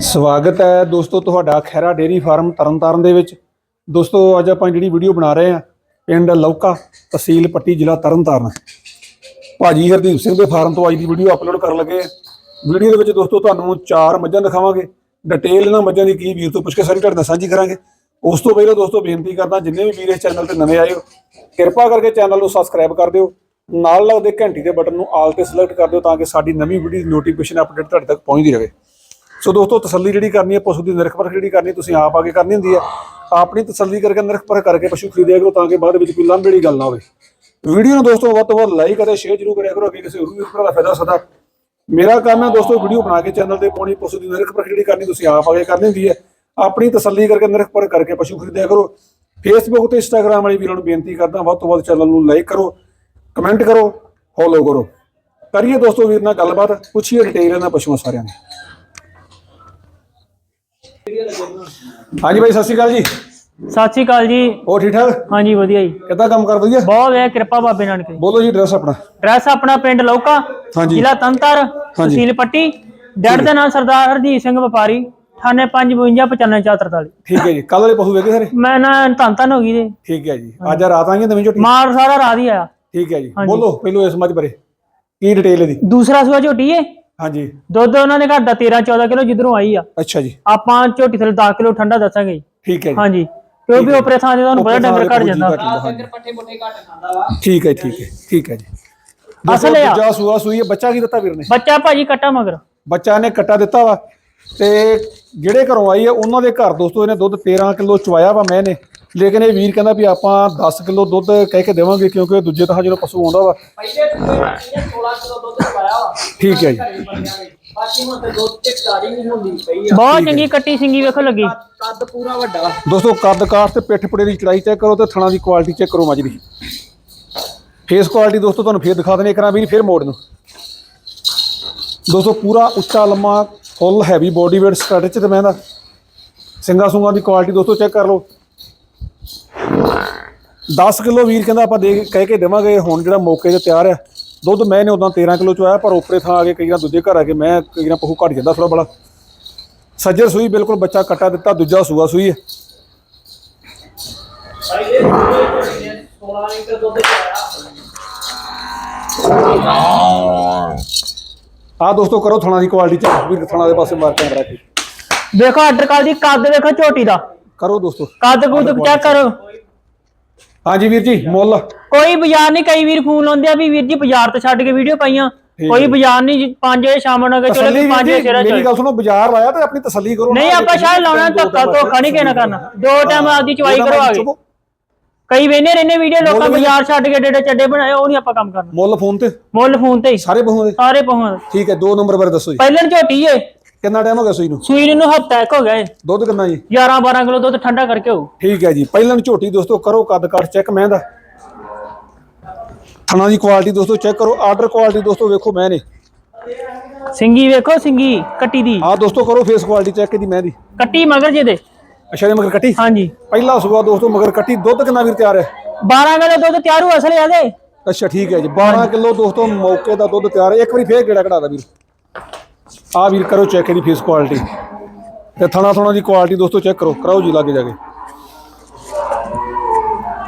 ਸਵਾਗਤ ਹੈ ਦੋਸਤੋ ਤੁਹਾਡਾ ਖੈਰਾ ਡੇਰੀ ਫਾਰਮ ਤਰਨਤਾਰਨ ਦੇ ਵਿੱਚ। ਦੋਸਤੋ ਅੱਜ ਆਪਾਂ ਜਿਹੜੀ ਵੀਡੀਓ ਬਣਾ ਰਹੇ ਹਾਂ, ਪਿੰਡ ਲੌਕਾ ਤਹਿਸੀਲ ਪੱਟੀ ਜ਼ਿਲ੍ਹਾ ਤਰਨਤਾਰਨ। ਭਾਜੀ ਹਰਦੀਪ ਸਿੰਘ ਦੇ ਫਾਰਮ ਤੋਂ ਅੱਜ ਦੀ ਵੀਡੀਓ ਅਪਲੋਡ ਕਰਨ ਲੱਗੇ ਹਾਂ। ਵੀਡੀਓ ਦੇ ਵਿੱਚ ਦੋਸਤੋ ਤੁਹਾਨੂੰ ਚਾਰ ਮੱਝਾਂ ਦਿਖਾਵਾਂਗੇ। ਡਿਟੇਲ ਇਹਨਾਂ ਮੱਝਾਂ ਦੀ ਕੀ ਵੀਰ ਤੋਂ ਪੁੱਛ ਕੇ ਸਾਰੀ ਤੁਹਾਡੇ ਨਾਲ ਸਾਂਝੀ ਕਰਾਂਗੇ। ਉਸ ਤੋਂ ਪਹਿਲਾਂ ਦੋਸਤੋ ਬੇਨਤੀ ਕਰਦਾ, ਜਿੰਨੇ ਵੀ ਵੀਰ ਇਸ ਚੈਨਲ ਤੇ ਨਵੇਂ ਆਏ ਹੋ, ਕਿਰਪਾ ਕਰਕੇ ਚੈਨਲ ਨੂੰ ਸਬਸਕ੍ਰਾਈਬ ਕਰ ਦਿਓ। ਨਾਲ ਲੱਗਦੇ ਘੰਟੀ ਦੇ ਬਟਨ ਨੂੰ ਆਲ ਤੇ ਸਿਲੈਕਟ ਕਰ ਦਿਓ ਤਾਂ ਕਿ ਸਾਡੀ ਨਵੀਂ ਵੀਡੀਓ ਦੀ ਨੋਟੀਫਿਕੇਸ਼ਨ ਅਪਡੇਟ ਤੁਹਾਡੇ ਤੱਕ ਪਹੁੰਚਦੀ ਰਹੇ। ਸੋ ਦੋਸਤੋ, ਤਸੱਲੀ ਜਿਹੜੀ ਕਰਨੀ ਹੈ, ਪਸ਼ੂ ਦੀ ਨਿਰਖ ਪਰਖ ਜਿਹੜੀ ਕਰਨੀ ਤੁਸੀਂ ਆਪ ਆ ਕੇ ਕਰਨੀ ਹੁੰਦੀ ਹੈ। ਆਪਣੀ ਤਸੱਲੀ ਕਰਕੇ ਨਿਰਖ ਪਰਖ ਕਰਕੇ ਪਸ਼ੂ ਖਰੀਦਿਆ ਕਰੋ, ਤਾਂ ਕਿ ਬਾਅਦ ਵਿੱਚ ਕੋਈ ਲਾਂਭੇ ਦੀ ਗੱਲ ਨਾ ਹੋਵੇ। ਵੀਡੀਓ ਨੂੰ ਦੋਸਤੋ ਵੱਧ ਤੋਂ ਵੱਧ ਲਾਈਕ ਅਤੇ ਸ਼ੇਅਰ ਜ਼ਰੂਰ ਕਰਿਆ ਕਰੋ, ਅੱਗੇ ਕਿਸੇ ਹੋਰ ਵੀ ਭਰਾ ਦਾ ਫਾਇਦਾ ਸਦਾ। ਮੇਰਾ ਕੰਮ ਹੈ ਦੋਸਤੋ, ਵੀਡੀਓ ਬਣਾ ਕੇ ਚੈਨਲ ਤੇ ਪਾਉਣੀ, ਪਸ਼ੂ ਦੀ ਨਿਰਖ ਜਿਹੜੀ ਕਰਨੀ, ਤੁਸੀਂ ਆਪ ਆ ਕੇ ਕਰਨੀ ਹੁੰਦੀ ਹੈ। ਆਪਣੀ ਤਸੱਲੀ ਕਰਕੇ ਨਿਰਖ ਪਰਖ ਕਰਕੇ ਪਸ਼ੂ ਖਰੀਦਿਆ ਕਰੋ। ਫੇਸਬੁੱਕ ਤੇ ਇੰਸਟਾਗ੍ਰam ਵਾਲੀ ਵੀਰਾਂ ਨੂੰ ਬੇਨਤੀ ਕਰਦਾ, ਵੱਧ ਤੋਂ ਵੱਧ ਚੈਨਲ ਨੂੰ ਲਾਈਕ ਕਰੋ ਕਮੈਂਟ ਕਰੋ ਫੋਲੋ ਕਰੋ। ਕਰੀਏ ਦੋਸਤੋ ਵੀਰ ਨਾਲ ਗੱਲਬਾਤ, ਪੁੱਛੀਏ ਡਿਟੇਲ ਇਹਨਾਂ ਪਸ਼ੂਆਂ ਸਾਰਿਆਂ ਦੀ। ਹਾਂਜੀ ਬਾਈ ਸਤਿ ਸ਼੍ਰੀ ਅਕਾਲ ਜੀ। ਸਤਿ ਸ਼੍ਰੀ ਅਕਾਲ ਜੀ। ਹੋਰ ਠੀਕ ਠਾਕ? ਹਾਂਜੀ ਵਧੀਆ ਜੀ। ਕਿੱਦਾਂ ਕੰਮ ਕਰ ਵਧੀਆ? ਬਹੁਤ ਹੈ ਕਿਰਪਾ ਬਾਬੇ ਨਾਨਕ ਦੀ। ਬੋਲੋ ਜੀ ਐਡਰੈਸ ਆਪਣਾ। ਐਡਰੈਸ ਆਪਣਾ ਪਿੰਡ ਲੌਕਾ ਹਾਂਜੀ। ਜ਼ਿਲ੍ਹਾ ਤੰਤਰ ਤਹਿਸੀਲ ਪੱਟੀ। ਡੈਡ ਦਾ ਨਾਮ ਸਰਦਾਰ ਹਰਜੀਤ ਸਿੰਘ ਵਪਾਰੀ 9855955443 ਠੀਕ ਹੈ ਜੀ। ਕੱਲ ਵਾਲੇ ਪਸ਼ੂ ਵੇਖੇ ਸਾਰੇ? ਮੈਂ ਨਾ ਧੰਨ ਧੰਨ ਹੋ ਗਈ ਜੀ। ਠੀਕ ਹੈ ਜੀ। ਅੱਜ ਰਾਤ ਆਈਆਂ ਨਵੀਂ ਝੋਟੀ? ਮਾਰ ਸਾਰਾ ਰਾਤ ਹੀ ਆਇਆ। ਠੀਕ ਹੈ ਜੀ। ਬੋਲੋ ਪਹਿਲੋ ਇਸ ਮੱਝ ਬਾਰੇ। ਕੀ ਡਿਟੇਲ ਇਹਦੀ? ਦੂਸਰਾ ਸੂਆ ਝੋਟੀ ਏ। ਹਾਂਜੀ। ਦੁੱਧ ਉਹਨਾਂ ਨੇ ਘਰ ਦਾ 13 14 ਕਿਲੋ ਜਿੱਧਰੋਂ ਆਈ ਆ। ਅੱਛਾ ਜੀ। ਆਪਾਂ ਝੋਟੀ ਥਲੇ 10 ਕਿਲੋ ਠੰਡਾ ਦੱਸਾਂਗੇ ਜੀ। ਠੀਕ ਹੈ ਜੀ। ਹਾਂਜੀ। ਕਿਉਂਕਿ ਉਪਰੇ ਥਾਂ ਤੇ ਤੁਹਾਨੂੰ ਪਤਾ ਡੰਗਰ ਘਟ ਜਾਂਦਾ। ਠੀਕ ਹੈ ਠੀਕ ਹੈ ਠੀਕ ਹੈ ਜੀ। ਅਸਲ ਇਹ ਆ। ਜਾ ਸੂਆ ਸੂਈ ਹੈ ਬੱਚਾ ਕੀ ਦਿੱਤਾ ਵੀਰ ਨੇ? ਬੱਚਾ ਭਾਜੀ ਕੱਟਾ ਮਗਰ। ਬੱਚਾ ਨੇ ਕੱਟਾ ਦਿੱਤਾ ਵਾ। ਤੇ ਜਿਹੜੇ ਘਰੋਂ ਆਈ ਹੈ ਉਹਨਾਂ ਦੇ ਘਰ ਦੋਸਤੋ ਇਹਨੇ ਦੁੱਧ 13 ਕਿਲੋ ਚਵਾਇਆ ਵਾ ਮੈਂ ਨੇ। ਲੇਕਿਨ ਇਹ ਵੀਰ ਕਹਿੰਦਾ ਵੀ ਆਪਾਂ 10 ਕਿਲੋ ਦੁੱਧ ਕਹਿ ਕੇ ਦੇਵਾਂਗੇ ਕਿਉਂਕਿ ਦੂਜੇ ਤਾਂ ਜਦੋਂ ਪਸ਼ੂ ਆਉਂਦਾ ਵਾ। ਪਹਿਲੇ ਸੂਏ 16 ਕਿਲੋ ਦੁੱਧ ਪਾਇਆ ਵਾ। ਠੀਕ ਹੈ ਜੀ। ਬਾਕੀ ਹੁਣ ਤੇ ਦੁੱਧ ਤੇ ਸਟਾਰਟਿੰਗ ਹੀ ਹੁੰਦੀ ਪਈ ਆ। ਬਹੁਤ ਚੰਗੀ ਕੱਟੀ ਸਿੰਗੀ ਵੇਖੋ ਲੱਗੀ। ਕੱਦ ਪੂਰਾ ਵੱਡਾ। ਦੋਸਤੋ ਕੱਦ ਕਾਠ ਤੇ ਪਿੱਠ ਪੁੜੇ ਦੀ ਚੜਾਈ ਚੈੱਕ ਕਰੋ ਤੇ ਥਣਾ ਦੀ ਕੁਆਲਿਟੀ ਚੈੱਕ ਕਰੋ ਮੱਝ ਦੀ। ਫੇਸ ਕੁਆਲਿਟੀ ਦੋਸਤੋ ਤੁਹਾਨੂੰ ਫੇਰ ਦਿਖਾ ਦਨੇ ਕਰਾਂ ਵੀਰ ਫੇਰ ਮੋੜ ਨੂੰ। ਦੋਸਤੋ ਪੂਰਾ ਉੱਚਾ ਲੰਮਾ full heavy body weight stretch ਤੇ ਮੈਂ ਦਾ ਸਿੰਗਾ ਸੁੰਗਾ ਦੀ ਕੁਆਲਿਟੀ ਦੋਸਤੋ ਚੈੱਕ ਕਰ ਲਓ। 10 ਕਿਲੋ ਵੀਰ ਕਹਿੰਦਾ ਆਪਾਂ ਦੇ ਕਹਿ ਕੇ ਦੇਵਾਂਗੇ ਹੁਣ ਜਿਹੜਾ ਮੌਕੇ ਤੇ ਤਿਆਰ ਹੈ ਦੁੱਧ ਮੈਂ ਨੇ ਉਦਾਂ 13 ਕਿਲੋ ਚ ਆਇਆ ਪਰ ਉਪਰੇ ਥਾਂ ਆ ਕੇ ਕਈਆਂ ਦੂਜੇ ਘਰ ਆ ਕੇ ਮੈਂ ਕਈਆਂ ਪਹੂ ਘਟ ਜਾਂਦਾ ਥੋੜਾ ਬੜਾ। ਸੱਜਰ ਸੂਈ ਬਿਲਕੁਲ ਬੱਚਾ ਕੱਟਾ ਦਿੱਤਾ ਦੂਜਾ ਸੂਆ ਸੂਈ ਹੈ। ਪਹਿਲੇ ਸੂਏ 16 ਲੀਟਰ ਦੁੱਧ ਪਾਇਆ ਆ ਦੋਸਤੋ ਕਰੋ ਥਣਾ ਦੀ ਕੁਆਲਿਟੀ ਚੈੱਕ ਵੀਰ ਥਣਾ ਦੇ ਪਾਸੇ ਮਾਰ ਕੈਮਰਾ ਕੇ। ਵੇਖੋ ਆਰਡਰ ਕਾਲ ਦੀ ਕੱਦ ਵੇਖੋ ਝੋਟੀ ਦਾ। ਕਰੋ ਦੋਸਤੋ। ਕੱਦ ਕੁੱਦ ਚੈੱਕ ਕਰੋ। ਹਾਂਜੀ ਵੀਰ ਜੀ ਮੁੱਲ। ਕੋਈ ਬਾਜ਼ਾਰ ਨਹੀਂ ਕਈ ਵੀਰ ਫੋਨ ਲਾਉਂਦੇ ਆ ਵੀ ਵੀਰ ਜੀ ਬਾਜ਼ਾਰ ਤੋਂ ਛੱਡ ਕੇ ਵੀਡੀਓ ਪਾਈਆਂ। ਕੋਈ ਬਾਜ਼ਾਰ ਨਹੀਂ 5 ਵਜੇ ਸ਼ਾਮ ਨੂੰ ਗਏ ਚਲੋ ਤਸੱਲੀ ਵੀਰ 5 ਜੀ ਵਜੇ ਮੇਰੀ ਚਲੇ। ਗੱਲ ਸੁਣੋ ਬਾਜ਼ਾਰ ਲਾਇਆ ਤੇ ਆਪਣੀ ਤਸੱਲੀ ਕਰੋ ਨਹੀਂ ਆਪਾਂ ਸ਼ਾਇਦ ਲਾਉਣਾ ਧੱਕਾ ਧੋਖਾ ਨਹੀਂ ਕਹਿਣਾ ਕਰਨਾ। ਦੋ ਟਾਈਮ ਆਪਦੀ ਚਵਾਈ ਕਰੋ। ਆਗੇ ਕਈ ਵੇਨੇ ਰਹਿੰਦੇ ਵੀਡੀਓ ਲੋਕਾਂ ਬਾਜ਼ਾਰ ਛੱਡ ਕੇ ਡੇਡੇ ਚੱਡੇ ਬਣਾਏ ਉਹ ਨਹੀਂ ਆਪਾਂ ਕੰਮ ਕਰਨਾ। ਮੁੱਲ ਫੋਨ ਤੇ? ਮੁੱਲ ਫੋਨ ਤੇ ਹੀ। ਸਾਰੇ ਬਹੂ ਦੇ ਸਾਰੇ ਪਹੁੰਚ ਠੀਕ ਹੈ ਦੋ ਨੰਬਰ ਬਾਰੇ ਦੱਸੋ ਜੀ। ਪਹਿਲਾਂ ਝੋਟੀ ਏ। ਕਿੰਨਾ ਟਾਈਮ ਹੋ ਗਿਆ ਸੂਈ ਨੂੰ? ਸੂਈ ਨੂੰ ਹਫਤਾ ਇੱਕ ਹੋ ਗਿਆ ਏ। ਦੁੱਧ ਕਿੰਨਾ ਜੀ? 11 12 ਕਿਲੋ ਦੁੱਧ ਠੰਡਾ ਕਰਕੇ ਹੋਊ ਠੀਕ ਹੈ ਜੀ। ਪਹਿਲਾਂ ਝੋਟੀ ਦੋਸਤੋ ਕਰੋ ਕੱਦ ਕੱਟ ਚੈੱਕ ਮੈਂ ਦਾ ਥਣਾ ਦੀ ਕੁਆਲਿਟੀ ਦੋਸਤੋ ਚੈੱਕ ਕਰੋ। ਆਰਡਰ ਕੁਆਲਿਟੀ ਦੋਸਤੋ ਵੇਖੋ ਮੈਂ ਨੇ। ਸਿੰਗੀ ਵੇਖੋ ਸਿੰਗੀ ਕੱਟੀ ਦੀ। ਆ ਦੋਸਤੋ ਕਰੋ ਫੇਸ ਕੁਆਲਿਟੀ ਚੈੱਕ ਇਹਦੀ ਮੈਂ ਦੀ ਕੱਟੀ ਮਗਰ ਜਿਹਦੇ। ਅੱਛਾ ਜੀ ਮਗਰ ਕੱਟੀ? ਹਾਂਜੀ। ਪਹਿਲਾ ਸੂਆ ਦੋਸਤੋ ਮਗਰ ਕੱਟੀ। ਦੁੱਧ ਕਿੰਨਾ ਵੀਰ ਤਿਆਰ ਹੈ? 12 ਕਿਲੋ ਦੁੱਧ ਤਿਆਰ ਹੋ ਅਸਲ ਇਹਦੇ। ਅੱਛਾ ਠੀਕ ਹੈ ਜੀ। 12 ਕਿਲੋ ਦੋਸਤੋ ਮੌਕੇ ਦਾ ਦੁੱਧ ਤਿਆਰ ਹੈ। ਇੱਕ ਵਾਰੀ ਫੇਰ ਗੇੜਾ ਕਢਾ ਦਾ ਵੀਰ। ਆ ਵੀਰ ਕਰੋ ਚੈੱਕ ਇਹਦੀ ਫੇਸ ਕੁਆਲਿਟੀ ਤੇ ਥਣਾ ਥਣਾ ਦੀ ਕੁਆਲਿਟੀ ਦੋਸਤੋ ਚੈੱਕ ਕਰੋ ਕਰਾਓ ਜੀ ਲਾਗੇ ਜਾ ਕੇ।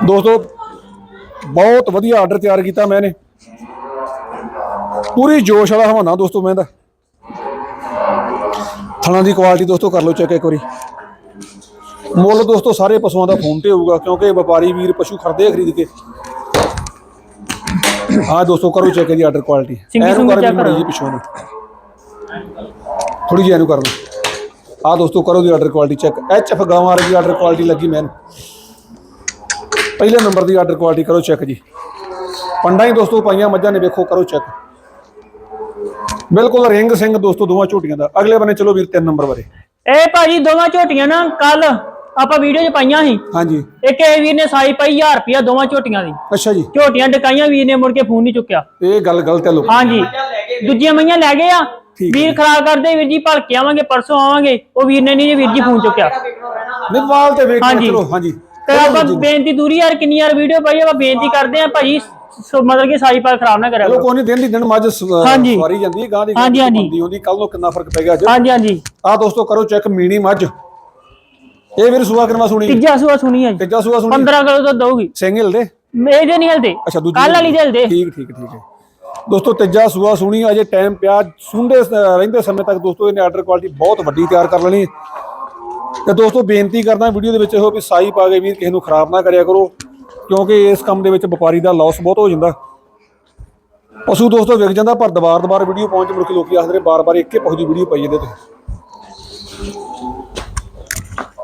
ਦੋਸਤੋ ਬਹੁਤ ਵਧੀਆ ਆਰਡਰ ਤਿਆਰ ਕੀਤਾ ਮੈਂ ਨੇ ਪੂਰੀ ਜੋਸ਼ ਵਾਲਾ ਹਵਾਨਾ ਦੋਸਤੋ ਮੈਂ ਦਾ ਥਣਾ ਦੀ ਕੁਆਲਿਟੀ ਦੋਸਤੋ ਕਰ ਲਓ ਚੈੱਕ ਇੱਕ ਵਾਰੀ। ਮੁੱਲ ਦੋਸਤੋ ਸਾਰੇ ਪਸ਼ੂਆਂ ਦਾ ਫੋਨ ਤੇ ਹੋਊਗਾ ਕਿਉਂਕਿ ਵਪਾਰੀ ਵੀਰ ਪਸ਼ੂ ਖਰਦੇ ਖਰੀਦ ਕੇ। ਹਾਂ ਦੋਸਤੋ ਕਰੋ ਚੈੱਕ ਇਹਦੀ ਆਰਡਰ ਕੁਆਲਿਟੀ ਵੀ ਕਰੋ। ਜੀ ਪਿਛੋਂ ਨੂੰ ਥੋੜੀ ਜਿਹੀ ਇਹਨੂੰ ਕਰ ਲਓ। ਆ ਦੋਸਤੋ ਕਰੋ ਦੀ order quality check H F ਗਾਵਾਂ ਵਾਲੀ ਆਰਡਰ ਕੁਆਲਿਟੀ ਲੱਗੀ ਮੈਨੂੰ। ਪਹਿਲੇ ਨੰਬਰ ਦੀ ਆਰਡਰ ਕੁਆਲਿਟੀ ਕਰੋ ਚੈੱਕ ਜੀ। ਪੰਡਾਂ ਹੀ ਦੋਸਤੋ ਪਾਈਆਂ ਮੱਝਾਂ ਨੇ ਵੇਖੋ ਕਰੋ ਚੈੱਕ ਬਿਲਕੁਲ ਰਿੰਗ ਸਿੰਘ ਦੋਸਤੋ ਦੋਵਾਂ ਝੋਟੀਆਂ ਦਾ। ਅਗਲੇ ਬੰਨੇ ਚਲੋ ਵੀਰ ਤਿੰਨ ਨੰਬਰ ਬਾਰੇ ਇਹ ਭਾਜੀ ਦੋਵਾਂ ਝੋਟੀਆਂ ਨਾ ਕੱਲ ਆਪਾਂ ਵੀਡੀਓ 'ਚ ਪਾਈਆਂ ਸੀ। ਹਾਂਜੀ। ਇੱਕ ਇਹ ਵੀਰ ਨੇ ਸਾਈ ਪਾਈ 1000 ਰੁਪਿਆ ਦੋਵਾਂ ਝੋਟੀਆਂ ਦੀ। ਅੱਛਾ ਜੀ। ਝੋਟੀਆਂ ਡਕਾਈਆਂ ਵੀਰ ਨੇ ਮੁੜ ਕੇ ਫੋਨ ਨਹੀਂ ਚੁੱਕਿਆ। ਇਹ ਗੱਲ ਗਲਤ ਹੈ ਲੋ ਹਾਂਜੀ। ਦੂਜੀਆਂ ਮਈਆਂ ਲੈ ਗਏ ਆ। ਵੀਰ ਖਰਾਬ ਕਰਦੇ ਵੀਰ ਜੀ ਭਲਕੇ ਆਵਾਂਗੇ ਪਰਸੋਂ ਆਵਾਂਗੇ। ਉਹ ਵੀਰ ਨੇ ਨਹੀਂ ਜੀ ਵੀਰ ਜੀ ਫੋਨ ਚੁੱਕਿਆ। ਨਿਵਾਲ ਤੇ ਵੇਖ ਹਾਂਜੀ। ਚਲੋ ਹਾਂਜੀ। ਤੇ ਆਪਾਂ ਬੇਨਤੀ ਦੂਰੀ ਯਾਰ ਕਿੰਨੀ ਯਾਰ ਵੀਡੀਓ ਪਾਈ ਆਪਾਂ ਬੇਨਤੀ ਕਰਦੇ ਆ ਭਾਜੀ ਸੋ ਮਤਲਬ ਕਿ ਸਾਈ ਪਾ ਖਰਾਬ ਨਾ ਕਰਿਆ ਚਲੋ ਕਰੋ। ਕੋਈ ਨਹੀਂ ਦਿਨ ਦੀ ਦਿਨ ਮੱਝ ਸ- ਹਾਂਜੀ। ਸਵਾਰੀ ਜਾਂਦੀ ਹੈ ਗਾਂ ਦੀ ਹਾਂਜੀ, ਹਾਂਜੀ। ਹੁੰਦੀ ਹੁੰਦੀ ਕੱਲ ਨੂੰ ਕਿੰਨਾ ਫ਼ਰਕ ਪੈ ਗਿਆ ਅੱਜ। ਹਾਂਜੀ ਹਾਂਜੀ। ਆ ਦੋਸਤੋ ਕਰੋ ਚੈੱਕ ਮੀਣੀ ਮੱਝ। ਇਹ ਵੀਰ ਸੁਆ ਕਰਵਾ ਸੁਣੀ? ਤੀਜਾ ਸੂਆ ਸੁਣੀ ਹੈ ਜੀ। ਤੀਜਾ ਸੁਆ ਸੁਣੀ? 15 ਕਿਲੋ ਦੁੱਧ ਦਊਗੀ। ਸਿੰਘ ਹਿਲਦੇ ਇਹਦੇ ਨਹੀਂ ਹਲਦੇ। ਅੱਛਾ ਦੂਜੀ ਕੱਲ ਵਾਲੀ ਦੇ ਹਲਦੇ। ਠੀਕ ਠੀਕ ਠੀਕ ਹੈ। ਦੋਸਤੋ, ਤੀਜਾ ਸੂਆ ਸੁਣੀ ਅਜੇ ਟਾਈਮ ਪਿਆ। ਸੁੰਡੇ ਰਹਿੰਦੇ ਸਮੇਂ ਤੱਕ ਦੋਸਤੋ, ਇਹਨੇ ਆਰਡਰ ਕੁਆਲਿਟੀ ਬਹੁਤ ਵੱਡੀ ਤਿਆਰ ਕਰ ਲੈਣੀ। ਤੇ ਦੋਸਤੋ, ਬੇਨਤੀ ਕਰਦਾ ਵੀਡੀਓ ਦੇ ਵਿੱਚ ਇਹੋ ਵੀ ਸਾਈ ਪਾ ਕੇ ਵੀਰ ਕਿਸੇ ਨੂੰ ਖਰਾਬ ਨਾ ਕਰਿਆ ਕਰੋ, ਕਿਉਂਕਿ ਇਸ ਕੰਮ ਦੇ ਵਿੱਚ ਵਪਾਰੀ ਦਾ ਲਾਸ ਬਹੁਤ ਹੋ ਜਾਂਦਾ। ਪਸ਼ੂ ਦੋਸਤੋ ਵਿਕ ਜਾਂਦਾ, ਪਰ ਦੁਬਾਰ ਦੁਬਾਰ ਵੀਡੀਓ ਪਹੁੰਚ ਮੁੜ ਕੇ ਲੋਕੀ ਆਖਦੇ ਨੇ, ਬਾਰ-ਬਾਰ ਇੱਕੇ ਪਸ਼ੂ ਦੀ ਵੀਡੀਓ ਪਾਈ ਜਾਂਦੇ ਤੁਸੀਂ।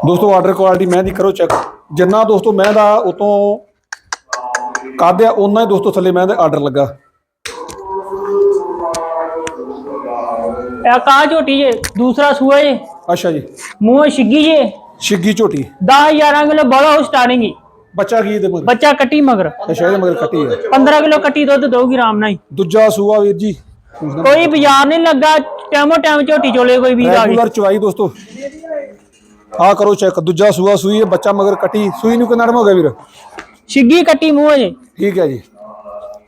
ਦੋਸਤੋ ਆਰਡਰ ਕੁਆਲਿਟੀ ਮੈਂ ਦੀ ਕਰੋ ਚੈੱਕ ਜਿੰਨਾ ਦੋਸਤੋ, ਮੈਂ ਦਾ ਉਤੋਂ ਕਾਦਿਆ ਉਹਨਾਂ ਹੀ ਦੋਸਤੋ ਥੱਲੇ ਮੈਂ ਦਾ ਆਰਡਰ ਲੱਗਾ। ਇਹ ਕਾ ਝੋਟੀ ਜੇ? ਦੂਸਰਾ ਸੂਆ ਜੇ? ਅੱਛਾ ਜੀ। ਮੂੰਹ ਛਿੱਗੀ ਜੇ? ਛਿੱਗੀ ਝੋਟੀ। 10 11 ਕਿਲੋ ਬੜਾ ਹੋ ਸਟਾਰਟਿੰਗ ਹੀ ਬੱਚਾ ਕੀ ਮਗਰ? ਬੱਚਾ ਕੱਟੀ ਮਗਰ। ਅੱਛਾ ਇਹਦੇ ਮਗਰ ਕੱਟੀ ਹੈ 15 ਕਿਲੋ ਕੱਟੀ ਦੁੱਧ ਦਊਗੀ ਆਰਾਮ ਨਾਲ ਹੀ। ਦੂਜਾ ਸੂਆ ਵੀਰ ਜੀ। ਕੋਈ ਬਾਜ਼ਾਰ ਨਹੀਂ ਲੱਗਾ ਟੈਮੋ ਟੈਮ ਝੋਟੀ ਚੋਲੇ ਕੋਈ ਵੀਰ ਆ ਗਈ। ਰੈਗੂਲਰ ਚਵਾਈ ਦੋਸਤੋ। ਆ ਕਰੋ ਚੈੱਕ ਦੂਜਾ ਸੂਆ ਸੂਈ ਹੈ ਬੱਚਾ ਮਗਰ ਕੱਟੀ। ਸੂਈ ਨੂੰ ਕਿੰਨਾ ਟਾਈਮ ਹੋ ਗਿਆ ਵੀਰ? ਛਿੱਗੀ ਕੱਟੀ ਮੂੰਹ ਜੇ। ਠੀਕ ਹੈ ਜੀ।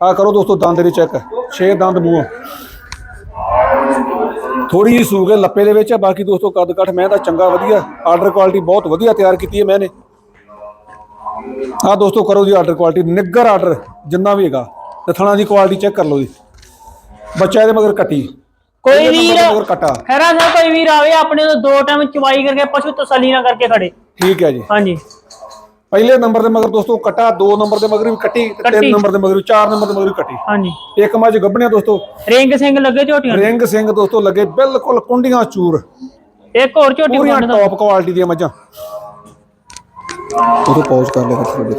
ਆ ਕਰੋ ਦੋਸਤੋ ਦੰਦ ਦੇ ਚੈੱਕ ਛੇ ਦੰਦ ਮੂੰਹ। ਥੋੜੀ ਜਿਹੀ ਸੂਗੇ ਲੱਪੇ ਦੇ ਵਿੱਚ ਹੈ ਬਾਕੀ ਦੋਸਤੋ ਕੱਦ ਕੱਠ ਮੈਂ ਤਾਂ ਚੰਗਾ ਵਧੀਆ ਆਰਡਰ ਕੁਆਲਿਟੀ ਬਹੁਤ ਵਧੀਆ ਤਿਆਰ ਕੀਤੀ ਹੈ ਮੈਨੇ। ਆ ਦੋਸਤੋ ਕਰੋ ਜੀ ਆਰਡਰ ਕੁਆਲਿਟੀ ਨਿੱਗਰ ਆਰਡਰ ਜਿੰਨਾ ਵੀ ਹੈਗਾ ਤੇ ਥਣਾ ਦੀ ਕੁਆਲਿਟੀ ਚੈੱਕ ਕਰ ਲਓ ਜੀ। ਬੱਚਾ ਇਹਦੇ ਮਗਰ ਕੱਟੀ। ਕੋਈ ਵੀਰ ਮਗਰ ਕੱਟਾ। ਖੈਰਾ ਸਾਹਿਬ ਕੋਈ ਵੀਰ ਆਵੇ ਆਪਣੇ ਤੋਂ ਦੋ ਟਾਈਮ ਚਵਾਈ ਕਰਕੇ ਪਸ਼ੂ ਤਸੱਲੀ ਨਾ ਕਰਕੇ ਖੜੇ। ਠੀਕ ਹੈ ਜੀ। ਹਾਂਜੀ। ਪਹਿਲੇ ਨੰਬਰ ਦੇ ਮਗਰ ਦੋਸਤੋ ਕਟਾ ਦੋ ਨੰਬਰ ਦੇ ਮਗਰ ਵੀ ਕੱਟੀ ਤੇ ਤਿੰਨ ਕੱਟੀ। ਨੰਬਰ ਦੇ ਮਗਰ ਵੀ ਚਾਰ ਨੰਬਰ ਦੇ ਮਗਰ ਵੀ ਕੱਟੀ। ਹਾਂਜੀ। ਇੱਕ ਮੱਝ ਗੱਭਣਿਆ ਦੋਸਤੋ। ਰਿੰਗ ਸਿੰਘ ਲੱਗੇ ਝੋਟੀਆਂ ਨੂੰ। ਰਿੰਗ ਸਿੰਘ ਦੋਸਤੋ ਲੱਗੇ ਬਿਲਕੁਲ ਕੁੰਡੀਆਂ ਚੂਰ। ਇੱਕ ਹੋਰ ਝੋਟੀ ਪੂਰੀਆਂ ਟੌਪ ਕੁਆਲਿਟੀ ਦੀਆਂ ਮੱਝਾਂ। ਉਹ ਪੌਜ਼ ਕਰ ਲਿਆ ਕਰ ਥੋੜੀ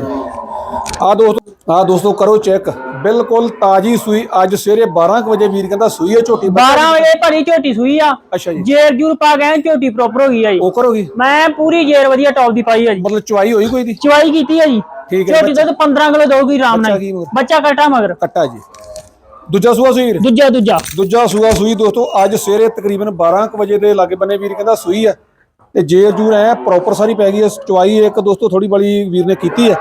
ਆ ਦੋਸਤੋ ਆ ਦੋਸਤੋ ਕਰੋ ਚੈੱਕ ਬਿਲਕੁਲ ਤਾਜੀ ਸੂਈ। ਅੱਜ ਸਵੇਰੇ 12 ਕੁ ਵਜੇ ਵੀਰ ਕਹਿੰਦਾ ਸੂਈ ਹੈ ਝੋਟੀ। 12 ਵਜੇ ਭਰੀ ਝੋਟੀ ਸੂਈ ਆ। ਅੱਛਾ ਜੀ। ਜੇਰ ਜੂਰ ਪਾ ਗਏ ਝੋਟੀ ਪ੍ਰੋਪਰ ਹੋ ਗਈ ਆ ਜੀ। ਉਹ ਕਰੋਗੀ? ਮੈਂ ਪੂਰੀ ਜੇਰ ਵਧੀਆ ਟੌਪ ਦੀ ਪਾਈ ਆ ਜੀ। ਮਤਲਬ ਚੁਆਈ ਹੋਈ ਕੋਈ ਦੀ? ਚਵਾਈ ਕੀਤੀ ਆ ਜੀ। ਠੀਕ ਹੈ, ਝੋਟੀ ਦੁੱਧ 15 ਕਿਲੋ ਦਊਗੀ ਆਰਾਮ ਨਾਲ? ਬੱਚਾ ਕਟਾ ਮਗਰ। ਕੱਟਾ ਜੀ। ਦੂਜਾ ਸੂਆ ਸੂਈ? ਦੂਜਾ ਦੂਜਾ। ਦੂਜਾ ਸੂਆ ਸੂਈ ਦੋਸਤੋ ਅੱਜ ਸਵੇਰੇ ਤਕਰੀਬਨ 12 ਕੁ ਵਜੇ ਦੇ ਲਾਗੇ ਬੰਨੇ ਵੀਰ ਕਹਿੰਦਾ ਸੂਈ ਆ। ਤੇ ਜੇ ਜੂਰ ਐ ਪ੍ਰੋਪਰ ਸਾਰੀ ਪੈ ਗਈ ਹੈ ਚੁਆਈ ਇੱਕ ਦੋਸਤੋ ਥੋੜੀ ਬੜੀ ਵੀਰ ਨੇ ਕੀਤੀ ਹੈ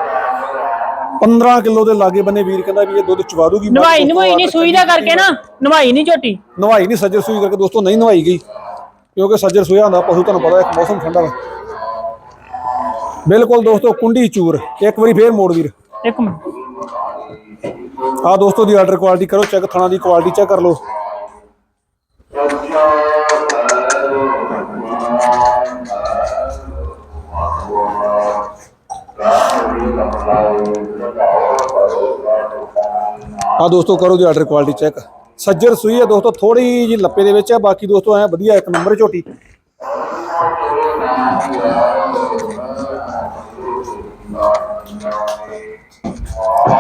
15 ਕਿਲੋ ਦੇ ਲਾਗੇ ਬੰਨੇ ਵੀਰ ਕਹਿੰਦਾ ਵੀ ਇਹ ਦੁੱਧ ਚਵਾ ਦੂਗੀ ਨਵਾਈ ਨਵਾਈ ਨਹੀਂ ਸੂਈ ਦਾ ਕਰਕੇ ਨਾ ਨਵਾਈ ਨਹੀਂ ਝੋਟੀ। ਨਵਾਈ ਨਹੀਂ ਸੱਜਰ ਸੂਈ ਕਰਕੇ ਦੋਸਤੋ ਨਹੀਂ ਨਵਾਈ ਗਈ। ਕਿਉਂਕਿ ਸੱਜਰ ਸੂਇਆ ਹੁੰਦਾ ਪਸ਼ੂ ਤੁਹਾਨੂੰ ਪਤਾ ਇੱਕ ਮੌਸਮ ਠੰਡਾ ਵਾ। ਬਿਲਕੁਲ ਦੋਸਤੋ ਕੁੰਡੀ ਚੂਰ। ਇੱਕ ਵਾਰੀ ਫੇਰ ਮੋੜ ਵੀਰ। ਇੱਕ ਮਿੰਟ। ਆ ਦੋਸਤੋ ਦੀ ਆਰਡਰ ਕੁਆਲਿਟੀ ਕਰੋ ਚੈੱਕ ਥਣਾ ਦੀ ਕੁਆਲਿਟੀ ਚੈੱਕ ਕਰ ਲਓ। ਆ ਦੋਸਤੋ ਕਰੋ ਦੀ ਆਰਡਰ ਕੁਆਲਿਟੀ ਚੈੱਕ ਸੱਜਰ ਸੂਈ ਹੈ ਦੋਸਤੋ ਥੋੜੀ ਜੀ ਲੱਪੇ ਦੇ ਵਿੱਚ ਹੈ ਬਾਕੀ ਦੋਸਤੋ ਐ ਵਧੀਆ ਇੱਕ ਨੰਬਰ ਝੋਟੀ।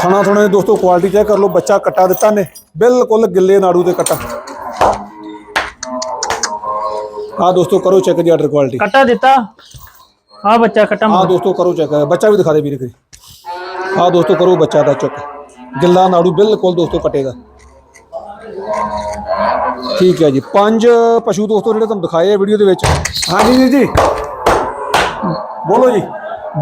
ਥਣਾ ਥਣਾ ਦੀ ਦੋਸਤੋ ਕੁਆਲਿਟੀ ਚੈੱਕ ਕਰ ਲਓ ਬੱਚਾ ਕੱਟਾ ਦਿੱਤਾ ਨੇ ਬਿਲਕੁਲ ਗਿੱਲੇ ਨਾੜੂ ਤੇ ਕੱਟਾ। ਆ ਦੋਸਤੋ ਕਰੋ ਚੈੱਕ ਦੀ ਆਰਡਰ ਕੁਆਲਿਟੀ ਕਟਾ ਦਿੱਤਾ। ਆ ਬੱਚਾ ਕਟਾ ਆ ਦੋਸਤੋ ਕਰੋ ਚੈੱਕ ਬੱਚਾ ਵੀ ਦਿਖਾ ਦੇ ਵੀਰੇ ਕਰੀ ਆ ਦੋਸਤੋ ਕਰੋ ਬੱਚਾ ਦਾ ਚੈੱਕ ਗਿੱਲਾ ਨਾੜੂ ਬਿਲਕੁਲ ਦੋਸਤੋ ਕੱਟੇਗਾ। ਠੀਕ ਹੈ ਜੀ ਪੰਜ ਪਸ਼ੂ ਦੋਸਤੋ ਜਿਹੜੇ ਤੁਹਾਨੂੰ ਦਿਖਾਏ ਆ ਵੀਡੀਓ ਦੇ ਵਿੱਚ। ਹਾਂਜੀ ਵੀਰ ਜੀ। ਬੋਲੋ ਜੀ।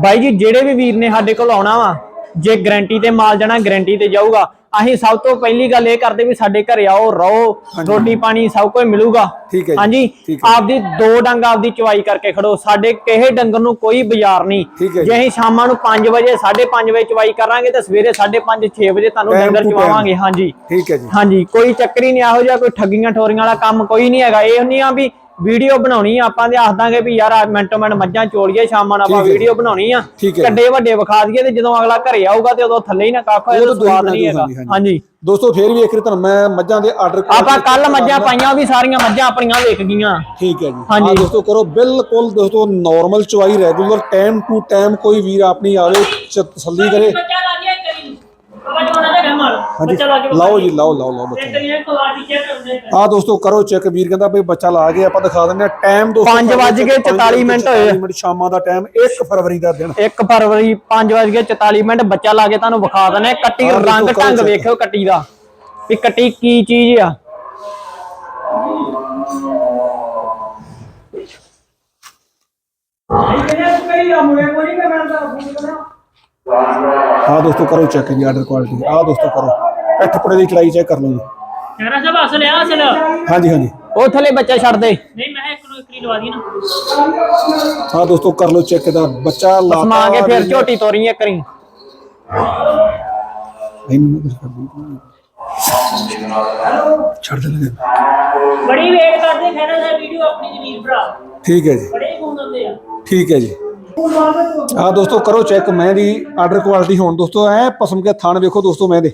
ਬਾਈ ਜੀ ਜਿਹੜੇ ਵੀ ਵੀਰ ਨੇ ਸਾਡੇ ਕੋਲ ਆਉਣਾ ਵਾ ਜੇ ਗਾਰੰਟੀ ਤੇ ਮਾਲ ਜਾਣਾ ਗਾਰੰਟੀ ਤੇ ਜਾਊਗਾ। ਅਸੀਂ ਸਭ ਤੋਂ ਪਹਿਲੀ ਗੱਲ ਇਹ ਕਰਦੇ ਵੀ ਸਾਡੇ ਘਰੇ ਆਓ ਰਹੋ ਰੋਟੀ ਪਾਣੀ ਸਭ ਕੁਝ ਮਿਲੂਗਾ। ਠੀਕ ਹੈ ਹਾਂਜੀ। ਆਪਦੀ ਦੋ ਡੰਗ ਆਪਦੀ ਚਵਾਈ ਕਰਕੇ ਖੜੋ। ਸਾਡੇ ਕਿਸੇ ਡੰਗਰ ਨੂੰ ਕੋਈ ਬਾਜ਼ਾਰ ਨਹੀਂ। ਜੀ। ਅਸੀਂ ਸ਼ਾਮਾਂ ਨੂੰ 5 ਵਜੇ 5:30 ਵਜੇ ਚਵਾਈ ਕਰਾਂਗੇ ਤੇ ਸਵੇਰੇ 5:30 6 ਵਜੇ ਤੁਹਾਨੂੰ ਡੰਗਰ। ਚਵਾਵਾਂਗੇ ਹਾਂਜੀ। ਠੀਕ ਹੈ ਜੀ। ਹਾਂਜੀ ਕੋਈ ਚੱਕਰ ਨਹੀਂ। ਇਹੋ ਜਿਹਾ ਕੋਈ ਠੱਗੀਆਂ ਠੋਰੀਆਂ ਵਾਲਾ ਕੰਮ ਕੋਈ ਨਹੀਂ ਹੈਗਾ। ਇਹ ਨਹੀਂ ਆ ਵੀ ਵੀਡੀਓ ਬਣਾਉਣੀ ਆ ਆਪਾਂ ਤੇ ਆਖ ਦਾਂਗੇ ਵੀ ਯਾਰ ਮਿੰਟੋ ਮਿੰਟ ਮੱਝਾਂ ਚੋਲੀਏ ਸ਼ਾਮਾਂ ਨੂੰ ਆਪਾਂ। ਵੀਡੀਓ ਬਣਾਉਣੀ ਆ। ਕੱਡੇ ਵੱਡੇ ਵਿਖਾ ਦਈਏ ਤੇ ਜਦੋਂ ਅਗਲਾ ਘਰੇ ਆਊਗਾ ਤੇ ਉਦੋਂ ਥੱਲੇ ਹੀ ਨਾ ਤਾਂ ਦੂਰੀ ਸਵਾਦ ਨਹੀਂ ਹੈਗਾ। ਹਾਂਜੀ, ਦੋਸਤੋ ਫੇਰ ਵੀ ਇੱਕ ਵਾਰੀ ਤੁਹਾਨੂੰ ਮੈਂ ਮੱਝਾਂ ਦੇ ਆਰਡਰ ਆਪਾਂ ਕੱਲ ਮੱਝਾਂ ਪਾਈਆਂ ਵੀ ਸਾਰੀਆਂ ਮੱਝਾਂ ਆਪਣੀਆਂ ਵਿਕ ਗਈਆਂ। ਠੀਕ ਹੈ ਜੀ। ਹਾਂਜੀ। ਹਾਂ ਦੋਸਤੋ ਕਰੋ ਬਿਲਕੁਲ ਦੋਸਤੋ ਨਾਰਮਲ ਚਵਾਈ ਰੈਗੂਲਰ ਟਾਈਮ ਟੂ ਟਾਈਮ ਕੋਈ ਵੀਰ ਆਪਣੀ ਆਵੇ ਤਸੱਲੀ ਕਰੀ। ਹਾਂਜੀ। ਲਾਓ ਜੀ ਲਾਓ ਲਾਓ ਲਾਓ ਬੱਚਾ ਚੈੱਕ ਕਰਦੇ ਆ? ਦੋਸਤੋ ਕਰੋ ਚੈੱਕ। ਵੀਰ ਕਹਿੰਦਾ ਵੀ ਬੱਚਾ ਲਾ ਕੇ ਆਪਾਂ ਦਿਖਾ ਦਿੰਦੇ ਆ ਟਾਈਮ ਦੋਸਤੋ ਪੰਜ ਕਰੋ ਵੱਜ check, ਕੇ ਪੰਜ 44 ਮਿੰਟ ਹੋਏ। 44 ਮਿੰਟ ਸ਼ਾਮਾਂ ਦਾ ਟਾਈਮ 1 ਫਰਵਰੀ ਦਾ ਦਿਨ। 1 ਫਰਵਰੀ 5:44 ਮਿੰਟ। ਬੱਚਾ ਲਾ ਕੇ ਤੁਹਾਨੂੰ ਵਿਖਾ ਦਨੇ ਕੱਟੀ ਰੰਗ ਢੰਗ। ਵੇਖਿਓ ਕੱਟੀ ਦਾ। ਵੀ ਕੱਟੀ ਕੀ ਚੀਜ਼ ਆ? ਆਹ ਦੋਸਤੋ ਕਰੋ ਚੈੱਕ ਜੀ ਆਰਡਰ ਕੁਆਲਿਟੀ ਆਹ ਦੋਸਤੋ ਕਰੋ। ਪਿੱਠ ਪੁੜੇ ਦੀ ਚੜਾਈ ਚੈੱਕ ਕਰ ਲਓ ਜੀ। ਖੈਰਾ ਸਾਹਿਬ ਅਸਲ ਆ ਅਸਲ। ਹਾਂਜੀ ਹਾਂਜੀ। ਉਹ ਥੱਲੇ ਬੱਚਾ ਛੱਡ ਦੇ। ਨਹੀਂ ਮੈਂ ਇੱਕ ਨੂੰ ਇੱਕਰੀ ਲਵਾ ਦੀ ਨਾ। ਆਹ ਦੋਸਤੋ ਕਰ ਲਓ ਚੈੱਕ ਇਹਦਾ। ਬੱਚਾ ਲਾਤਾ ਸਮਾ ਕੇ ਫਿਰ। ਝੋਟੀ ਤੋਰੀ ਇੱਕ ਕਰੀ ਨਹੀਂ, ਮੈਨੂੰ ਕੁਛ ਕਰ ਦਿਓ। ਛੱਡ ਦੇ ਲਗੇ ਬੜੀ ਵੇਟ ਕਰਦੇ ਖੈਰਾ ਸਾਹਿਬ ਵੀਡੀਓ ਆਪਣੀ ਜ਼ਮੀਨ ਭਰਾ। ਠੀਕ ਹੈ ਜੀ। ਬੜੇ ਫੋਨ ਆਉਂਦੇ ਆ। ਠੀਕ ਹੈ ਜੀ। ਆਹ ਦੋਸਤੋ ਕਰੋ ਚੈੱਕ ਮੈਂ ਦੀ ਆਰਡਰ ਕੁਆਲਿਟੀ ਹੋਣ ਦੋਸਤੋ ਐ ਪਸਮ ਕੇ ਥਾਣ ਵੇਖੋ ਦੋਸਤੋ ਮੈਂ ਦੇ।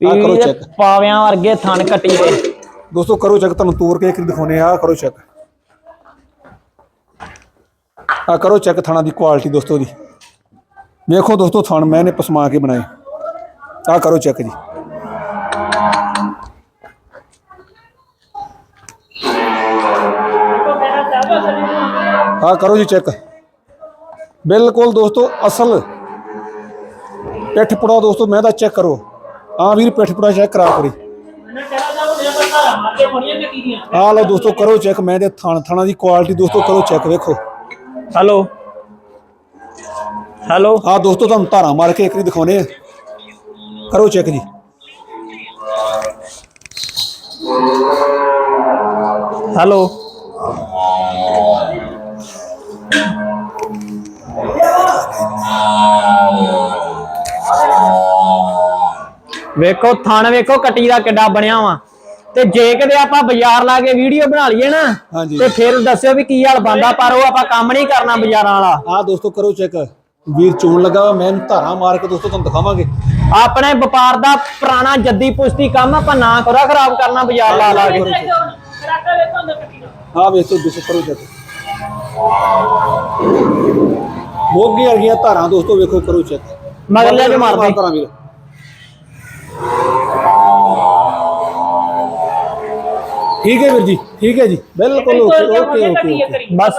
ਆਹ ਕਰੋ ਚੈੱਕ ਪਾਵਿਆਂ ਵਰਗੇ ਥਣ ਕੱਟੀ ਦੇ। ਦੋਸਤੋ ਕਰੋ ਚੈੱਕ ਤੁਹਾਨੂੰ ਤੋੜ ਕੇ ਇੱਕ ਦਿਖਾਉਨੇ ਆ ਕਰੋ ਚੈੱਕ ਆ ਕਰੋ ਚੈੱਕ ਥਾਣਾ ਦੀ ਕੁਆਲਿਟੀ ਦੋਸਤੋ ਦੀ ਵੇਖੋ ਦੋਸਤੋ ਥਣ ਮੈਂ ਨੇ ਪਸਮਾ ਕੇ ਬਣਾਏ। ਆ ਕਰੋ ਚੈੱਕ ਜੀ। ਆ ਕਰੋ ਜੀ ਚੈੱਕ ਬਿਲਕੁਲ ਦੋਸਤੋ ਅਸਲ ਪਿੱਠ ਪੁੜਾ ਦੋਸਤੋ ਮੈਂ ਦਾ ਚੈੱਕ ਕਰੋ। ਆ ਵੀਰ ਪਿੱਠ ਪੁੜਾ ਚੈੱਕ ਕਰਾ ਕਰੀ। ਆ ਲਓ ਦੋਸਤੋ ਕਰੋ ਚੈੱਕ ਮੈਂ ਦੇ ਥਣ ਥਾਣਾ ਦੀ ਕੁਆਲਿਟੀ ਦੋਸਤੋ ਕਰੋ ਚੈੱਕ ਵੇਖੋ। ਹੈਲੋ ਹੈਲੋ ਆ ਦੋਸਤੋ ਤੁਹਾਨੂੰ ਧਾਰਾ ਮਾਰ ਕੇ ਇੱਕ ਵਾਰੀ ਦਿਖਾਉਨੇ ਆ। ਕਰੋ ਚੈੱਕ ਜੀ। ਹੈਲੋ ਵੇਖੋ ਥਣ ਵੇਖੋ ਕੱਟੀ ਦਾ ਕਿੱਡਾ ਬਣਿਆ ਵਾ। ਤੇ ਜੇ ਕਿਤੇ ਆਪਾਂ ਬਾਜ਼ਾਰ ਲਾ ਕੇ ਵੀਡੀਓ ਬਣਾ ਲਈਏ ਨਾ। ਤੇ ਫਿਰ ਦੱਸਿਓ ਵੀ ਕੀ ਹਾਲ ਬੰਦਾ ਪਰ ਉਹ ਆਪਾਂ ਕੰਮ ਨਹੀਂ ਕਰਨਾ ਬਾਜ਼ਾਰਾਂ ਵਾਲਾ। ਆ ਦੋਸਤੋ ਕਰੋ ਚੈੱਕ ਵੀਰ ਚੋਣ ਲੱਗਾ ਮੈਂ ਇਹਨੂੰ ਧਾਰਾ ਮਾਰ ਕੇ ਦੋਸਤੋ ਤੁਹਾਨੂੰ ਦਿਖਾਵਾਂਗੇ। ਆਪਣੇ ਵਪਾਰ ਦਾ ਪੁਰਾਣਾ ਜੱਦੀ ਪੁਸ਼ਤੀ ਕੰਮ ਆਪਾਂ ਨਾ ਕਰੋ ਖਰਾਬ ਕਰਨਾ ਬਾਜ਼ਾਰ ਲਾ ਲਾ ਕੇ। ਆ ਵੇਖੋ ਦੋਸਤੋ ਕਰੋ ਚੈੱਕ ਮੋਗੀ ਆ ਗਈਆਂ ਧਾਰਾਂ ਦੋਸਤੋ ਵੇਖੋ ਕਰੋ ਚੈੱਕ ਮਗਲੇ ਦੇ ਧਾਰਾਂ ਵੀਰ। ਠੀਕ ਹੈ ਵੀਰ ਜੀ ਠੀਕ ਹੈ ਜੀ। ਬਿਲਕੁਲ ਓਕੇ ਓਕੇ ਬਸ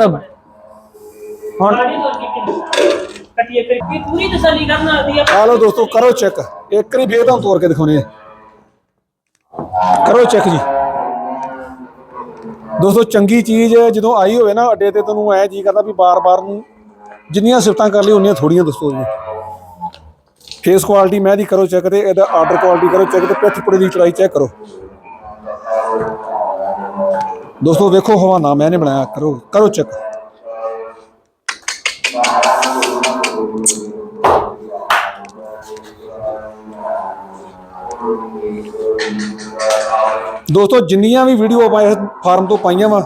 ਹੁਣ ਕੱਟੀਏ ਕਰੀ ਪੂਰੀ ਤਸੱਲੀ ਕਰਨ ਆਦੀ ਆ। ਆ ਲਓ ਦੋਸਤੋ ਕਰੋ ਚੈੱਕ। ਇੱਕ ਵਾਰੀ ਫੇਰ ਤੁਹਾਨੂੰ ਤੋੜ ਕੇ ਦਿਖਾਉਣੇ ਆ। ਕਰੋ ਚੈੱਕ ਜੀ। ਦੋਸਤੋ ਚੰਗੀ ਚੀਜ਼ ਜਦੋਂ ਆਈ ਹੋਵੇ ਨਾ ਅੱਡੇ ਤੇ ਤੁਹਾਨੂੰ ਐ ਜੀ ਕਰਦਾ ਵੀ ਬਾਰ-ਬਾਰ ਨੂੰ ਜਿੰਨੀਆਂ ਸਿਫਤਾਂ ਕਰ ਲਈ ਉਨੀਆਂ ਥੋੜੀਆਂ ਦੋਸਤੋ ਜੀ। ਫੇਸ ਕੁਆਲਿਟੀ ਮੈਂ ਦੀ ਕਰੋ ਚੈੱਕ ਤੇ ਇਹਦਾ ਆਰਡਰ ਕੁਆਲਿਟੀ ਕਰੋ ਚੈੱਕ ਤੇ ਪਿੱਠ ਪੁੜੇ ਦੀ ਚੜਾਈ ਚੈੱਕ ਕਰੋ। ਦੋਸਤੋ ਵੇਖੋ ਹਵਾਨਾ ਮੈਂ ਨੇ ਬਣਾਇਆ ਕਰੋ ਕਰੋ ਚੈੱਕ ਦੋਸਤੋ ਜਿੰਨੀਆਂ ਵੀ ਵੀਡੀਓ ਆਪਾਂ ਇਸ ਫਾਰਮ ਤੋਂ ਪਾਈਆਂ ਵਾ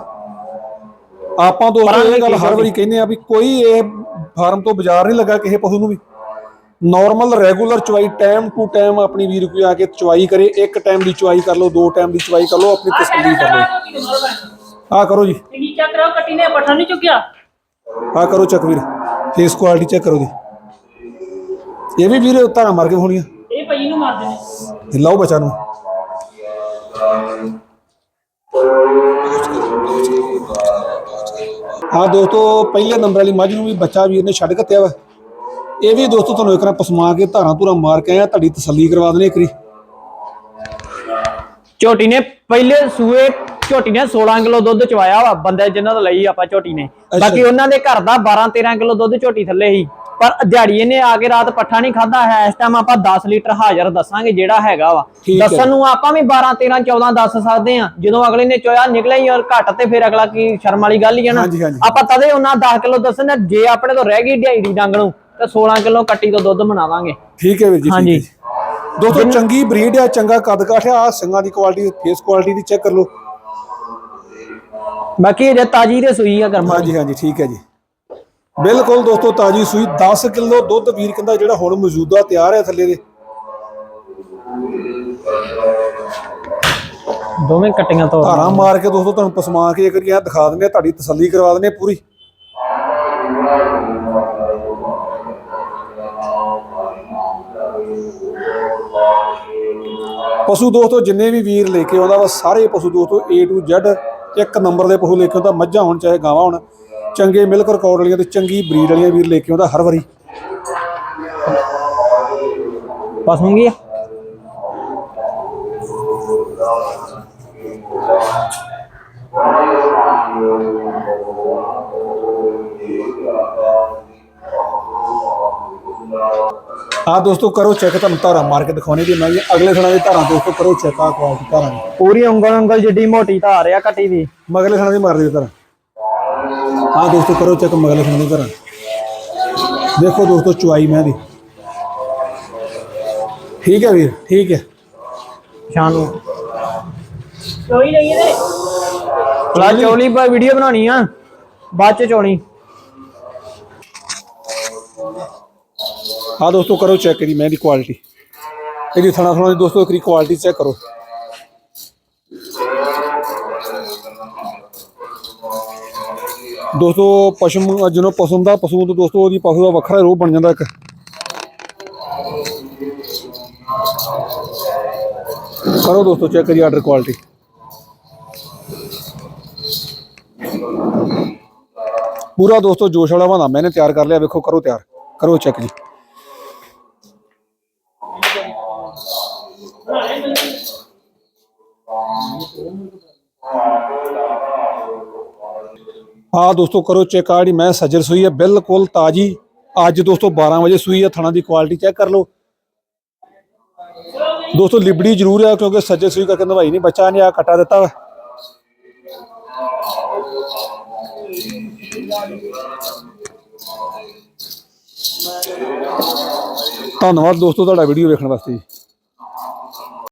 ਆਪਾਂ ਦੋਸਤੋ ਇਹ ਗੱਲ ਹਰ ਵਾਰੀ ਕਹਿੰਦੇ ਆ ਵੀ ਕੋਈ ਇਹ ਫਾਰਮ ਤੋਂ ਬਾਜ਼ਾਰ ਨਹੀਂ ਲੱਗਾ ਕਿਸੇ ਪਸ਼ੂ ਨੂੰ ਵੀ। ਨਾਰਮਲ ਰੈਗੂਲਰ ਚਵਾਈ ਟਾਈਮ ਟੂ ਟਾਈਮ ਆਪਣੀ ਵੀਰ ਕੋਈ ਆ ਕੇ ਚਵਾਈ ਕਰੇ ਇੱਕ ਟਾਈਮ ਦੀ ਚਵਾਈ ਕਰ ਲਓ ਦੋ ਟਾਈਮ ਦੀ ਚਵਾਈ ਕਰ ਲਓ ਆਪਣੀ ਤਸੱਲੀ ਕਰ ਲਓ। ਆ ਕਰੋ ਜੀ। ਨੀ ਚੱਕ ਰਹਾ ਕੱਟੀ ਨੇ ਪੱਠਾ ਨਹੀਂ ਚੁੱਕਿਆ। ਆ ਕਰੋ ਚੱਕ ਵੀਰ। ਫੇਸ ਕੁਆਲਿਟੀ ਚੈੱਕ ਕਰੋ ਦੀ ਇਹ ਵੀ ਵੀਰ ਧਾਰਾ ਮਾਰ ਕੇ ਹੋਣੀਆਂ। ਇਹ ਪਈ ਨੂੰ ਮਾਰਦੇ ਨੇ ਤੇ ਲਾਓ ਬੱਚਾ ਨੂੰ। ਹਾਂ ਦੋਸਤੋ ਪਹਿਲੇ ਨੰਬਰ ਵਾਲੀ ਮੱਝ ਨੂੰ ਵੀ ਬੱਚਾ ਵੀਰ ਨੇ ਛੱਡ ਕੱਤਿਆ ਵਾ। ਇਹ ਵੀ ਦੋਸਤੋ ਤੁਹਾਨੂੰ ਇੱਕ ਵਾਰ ਪਸਮਾ ਕੇ ਧਾਰਾਂ ਧੂਰਾਂ ਮਾਰ ਕੇ ਆਇਆ ਤੁਹਾਡੀ ਤਸੱਲੀ ਕਰਵਾ ਦਨੇ ਇੱਕਰੀ ਝੋਟੀ ਨੇ ਪਹਿਲੇ ਸੂਏ ਝੋਟੀ ਨੇ 16 ਕਿਲੋ ਦੁੱਧ ਚਵਾਇਆ ਵਾ ਬੰਦੇ ਜਿਨ੍ਹਾਂ ਤੋਂ ਲਈ ਆਪਾਂ ਝੋਟੀ ਨੇ। ਬਾਕੀ ਉਹਨਾਂ ਦੇ ਘਰ ਦਾ 12 13 ਕਿਲੋ ਦੁੱਧ ਝੋਟੀ ਥੱਲੇ ਸੀ ਪਰ ਦਿਹਾੜੀ ਇਹਨੇ ਆ ਕੇ ਰਾਤ ਪੱਠਾ ਨਹੀਂ ਖਾਦਾ ਹੈ ਇਸ ਟਾਈਮ ਆਪਾਂ 10 ਲੀਟਰ ਹਾਜ਼ਰ ਦੱਸਾਂਗੇ ਜਿਹੜਾ ਹੈਗਾ ਵਾ ਹੈ। ਦੱਸਣ ਨੂੰ ਆਪਾਂ ਵੀ 12 13 14 ਦੱਸ ਸਕਦੇ ਆ ਜਦੋਂ ਅਗਲੇ ਨੇ ਚੋਇਆ ਨਿਕਲਿਆ ਹੀ ਔਰ ਘੱਟ ਤੇ ਫਿਰ ਅਗਲਾ ਕੀ ਸ਼ਰਮ ਵਾਲੀ ਗੱਲ ਹੀ ਆ ਨਾ। ਆਪਾਂ ਤਦੇ ਉਹਨਾਂ 10 ਕਿਲੋ ਦੱਸਣਾ ਜੇ ਆਪਣੇ ਤੋਂ ਰਹਿ ਗਈ ਦਿਹਾੜੀ ਡੰਗ ਨੂੰ ਤੇ 16 ਕਿਲੋ ਕੱਟੀ ਤੋਂ ਦੁੱਧ ਬਣਾਵਾਂਗੇ ਠੀਕ ਹੈ ਵੀਰ ਜੀ ਹਾਂਜੀ। ਦੋਸਤੋ ਚੰਗੀ ਬਰੀਡ ਆ ਚੰਗਾ ਕੱਦ ਕਾਠ ਆ ਸਿੰਘਾਂ ਦੀ ਕੁਆਲਿਟੀ ਫੇਸ ਕੁਆਲਿਟੀ ਦੀ ਚੈੱਕ ਕਰ ਲਓ। ਬਾਕੀ ਜੇ ਤਾਜੀ ਦੇ ਸੂਈ ਆ ਕਰਮਾ ਹਾਂਜੀ ਹਾਂਜੀ ਠੀਕ ਹੈ ਜੀ। ਬਿਲਕੁਲ ਦੋਸਤੋ ਤਾਜੀ ਸੂਈ 10 ਕਿਲੋ ਦੁੱਧ ਵੀਰ ਕਹਿੰਦਾ ਜਿਹੜਾ ਹੁਣ ਮੌਜੂਦਾ ਤਿਆਰ ਹੈ ਥੱਲੇ ਦੇ। ਦੋਵੇਂ ਕੱਟੀਆਂ ਤੋਂ ਧਾਰਾਂ ਮਾਰ ਕੇ ਦੋਸਤੋ ਤੁਹਾਨੂੰ ਪਸਮਾ ਕੇ ਇੱਕ ਵਾਰੀ ਇਹ ਦਿਖਾ ਦਿੰਦੇ ਆ ਤੁਹਾਡੀ ਤਸੱਲੀ ਕਰਵਾ ਦਿੰਦੇ ਪੂਰੀ। ਪਸ਼ੂ ਦੋਸਤੋ, ਜਿੰਨੇ ਵੀ ਵੀਰ ਲੈ ਕੇ ਆਉਂਦਾ ਵਾ, ਸਾਰੇ ਪਸ਼ੂ ਦੋਸਤੋ, A to Z, ਇੱਕ ਨੰਬਰ ਦੇ ਪਸ਼ੂ ਲੈ ਕੇ ਆਉਂਦਾ, ਮੱਝਾਂ ਹੋਣ, ਚਾਹੇ ਗਾਵਾਂ ਹੋਣ, ਚੰਗੇ ਮਿਲਕ ਰਿਕਾਰਡ ਵਾਲੀਆਂ ਤੇ ਚੰਗੀ ਬਰੀਡ ਵਾਲੀਆਂ ਵੀਰ ਲੈ ਕੇ ਆਉਂਦਾ ਹਰ ਵਾਰੀ। ਪਸੂੰਗੀ ਆ ਦੋਸਤੋ ਕਰੋ ਚੈੱਕ ਤੁਹਾਨੂੰ ਧਾਰਾਂ ਮਾਰ ਕੇ ਦਿਖਾਉਣੀ ਦੀ ਮੈਂ ਅਗਲੇ ਥਣਾ ਦੀ ਧਾਰਾਂ ਦੋਸਤੋ ਕਰੋ ਚੈੱਕ ਆ ਕੁਆਲਿਟੀ ਧਾਰਾਂ ਦੀ। ਪੂਰੀ ਉਂਗਲ ਉਂਗਲ ਜਿੱਡੀ ਮੋਟੀ ਧਾਰ ਆ ਕੱਟੀ ਦੀ। ਮਗਲੇ ਥਣਾ ਦੀ ਮਾਰ ਦੇ ਧਾਰਾਂ। ਆ ਦੋਸਤੋ ਕਰੋ ਚੈੱਕ ਮਗਲੇ ਥਣਾ ਦੀ ਧਾਰਾਂ। ਦੇਖੋ ਦੋਸਤੋ ਚੁਆਈ ਮੈਂ ਦੀ ਠੀਕ ਹੈ ਵੀਰ ਠੀਕ ਹੈ। ਸ਼ਾਨ ਨੂੰ। ਕੋਈ ਨਹੀਂ ਇਹਦੇ। ਪਲਾ ਚੋਲੀ ਪਾ ਵੀਡੀਓ ਬਣਾਉਣੀ ਆ। ਬਾਅਦ ਚ ਚੋਣੀ। ਆ ਦੋਸਤੋ, ਕਰੋ ਚੈੱਕ ਇਹਦੀ, ਮੈਂ ਦੀ ਕੁਆਲਿਟੀ ਇਹਦੀ ਥਣਾ ਥਣਾ ਦੀ ਦੋਸਤੋ, ਇੱਕ ਕੁਆਲਿਟੀ ਚੈੱਕ ਕਰੋ। ਦੋਸਤੋ ਪਸ਼ਮ ਜਿਹਨੂੰ ਪਸੰਦ ਦਾ ਪਸ਼ੂ ਤੋਂ ਦੋਸਤੋ, ਉਹਦੀ ਪਸ਼ੂ ਦਾ ਵੱਖਰਾ ਰੂਪ ਬਣ ਜਾਂਦਾ ਇੱਕ। ਕਰੋ ਦੋਸਤੋ ਚੈੱਕ ਕਰੀ ਆਰਡਰ ਕੁਆਲਿਟੀ ਪੂਰਾ ਦੋਸਤੋ, ਜੋਸ਼ ਵਾਲਾ ਬਣਾ ਮੈਨੇ ਤਿਆਰ ਕਰ ਲਿਆ, ਵੇਖੋ, ਕਰੋ ਤਿਆਰ। ਕਰੋ ਚੈੱਕ ਜੀ। ਆ ਦੋਸਤੋ, ਕਰੋ ਚੈੱਕ ਆ ਜਿਹੜੀ ਮੈਂ ਸੱਜਰ ਸੂਈ ਹੈ, ਬਿਲਕੁਲ ਤਾਜੀ। ਅੱਜ ਦੋਸਤੋ 12 ਵਜੇ ਸੂਈ ਹੈ, ਥਣਾ ਦੀ ਕੁਆਲਿਟੀ ਚੈੱਕ ਕਰ ਲਓ। ਦੋਸਤੋ, ਲਿਬੜੀ ਜ਼ਰੂਰ ਹੈ ਕਿਉਂਕਿ ਸੱਜਰ ਸੂਈ ਕਰਕੇ ਨਵਾਈ ਨਹੀਂ, ਬੱਚਾ ਨੇ ਆ ਕਟਾ ਦਿੱਤਾ। ਧੰਨਵਾਦ ਦੋਸਤੋ, ਤੁਹਾਡਾ ਵੀਡੀਓ ਵੇਖਣ ਵਾਸਤੇ